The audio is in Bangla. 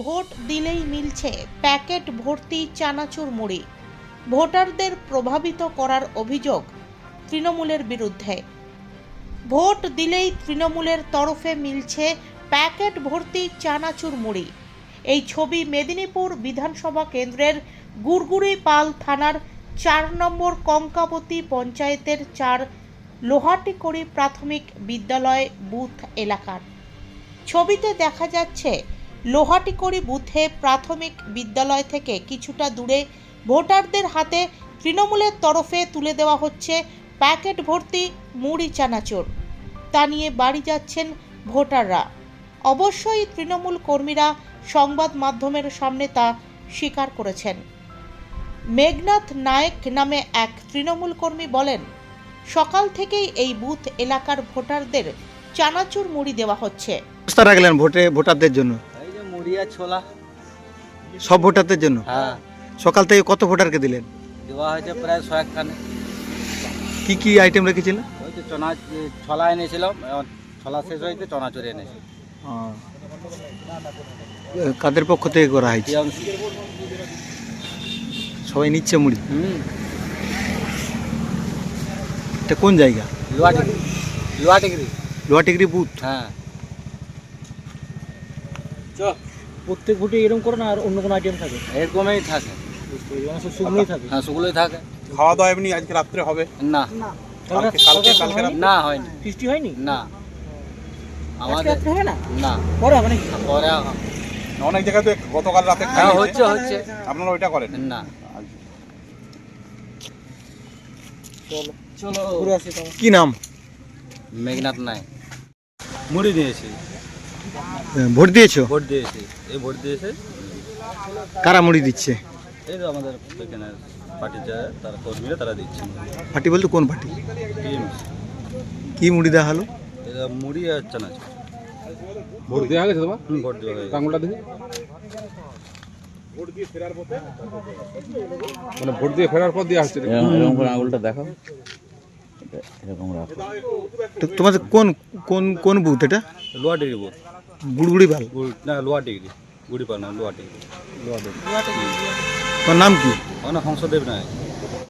ভোট দিলেই মিলছে প্যাকেট ভর্তি চানাচুর মুড়ি। ভোটারদের প্রভাবিত করার অভিযোগ তৃণমূলের বিরুদ্ধে। ভোট দিলেই তৃণমূলের তরফে মিলছে প্যাকেট ভর্তি চানাচুর মুড়ি। এই ছবি মেদিনীপুর বিধানসভা কেন্দ্রের গুড়গুড়ি পাল থানার চার নম্বর কঙ্কাবতী পঞ্চায়েতের চার লোহাটিকড়ি প্রাথমিক বিদ্যালয় বুথ এলাকার। ছবিতে দেখা যাচ্ছে লোহাটিকড়ি বুথে প্রাথমিক বিদ্যালয় থেকে কিছুটা দূরে ভোটারদের হাতে তৃণমূলের তরফে তুলে দেওয়া হচ্ছে প্যাকেট ভর্তি মুড়ি চানাচুর। তা নিয়ে বাড়ি যাচ্ছেন ভোটাররা। অবশ্যই তৃণমূল কর্মীরা সংবাদ মাধ্যমের সামনে তা স্বীকার করেছেন। মেঘনাথ নায়েক নামে এক তৃণমূল কর্মী বলেন, সকাল থেকেই এই বুথ এলাকার ভোটারদের চানাচুর মুড়ি দেওয়া হচ্ছে। ভোটারদের জন্য। এই যে মুড়ি আর ছোলা। সব ভোটারদের জন্য? হ্যাঁ। সকাল থেকে কত ভোটারকে দিলেন? দেওয়া হয়েছে প্রায় ছয়েকখানে কি কি আইটেম রেখেছিলেন ওই যে চনা ছলা এনেছিলাম ছলা শেষ হয়েছে চনাচুরি এনেছি। কাদের পক্ষ থেকে করা হয়েছে? সবাই নিচ্ছে মুড়ি? হুম। এটা কোন জায়গা? লোহাটিগিরি লোহাটিগিরি বুথ? হ্যাঁ। প্রত্যেক ভোটে এরকম করে না আর অন্য কোনো আইটেম থাকে? এরকমই থাকে। মানে সব শুকনোই থাকে? হ্যাঁ সেগুলোই থাকে। খাওয়া দাওয়া এমনি আজকে রাত্রে হবে? না। কালকে কালকে কালকে না হয়নি। বৃষ্টি হয়নি? না। আমাদের রাত্রে হবে না? না। পরে হবে পরে অনেক জায়গায় তো গতকাল রাতে হ্যাঁ হচ্ছে হচ্ছে। আপনারা ওইটা করেন। না। চলো। চলো। ঘুরে আসি কি নাম? মেঘনাথ নাই মুড়ি দিয়েছি ভোট দিয়েছ? ভোট দিয়েছি। এই ভোট দিয়েছে। কারা মুড়ি দিচ্ছে? এই তো আমাদের এখানে পার্টি যারা তারা কর্মীরা তারা দিচ্ছে। পার্টি বলতে কোন পার্টি? কি মুড়ি দেওয়া হলো? এটা মুড়ি আর চানাচ ভোট দেওয়া গেছে তোমার? হুম, ভোট দেওয়া হয়ে গেছে। আঙুলটা দেখি মানে ভোট দিয়ে ফেরার পর দেওয়া হচ্ছে। এরকম করে আঙুলটা দেখাও এরকম রাখো তো তোমাদের কোন কোন কোন বুথ এটা? লোয়া ডিগ্রি বোধ গুড়গুড়ি পাল। না লোয়া ডিগ্রি গুড়ি পাল না লোয়া ডিগ্রি লোয়া ডিগ্রি নাম কি? আমার হংসদেব নাই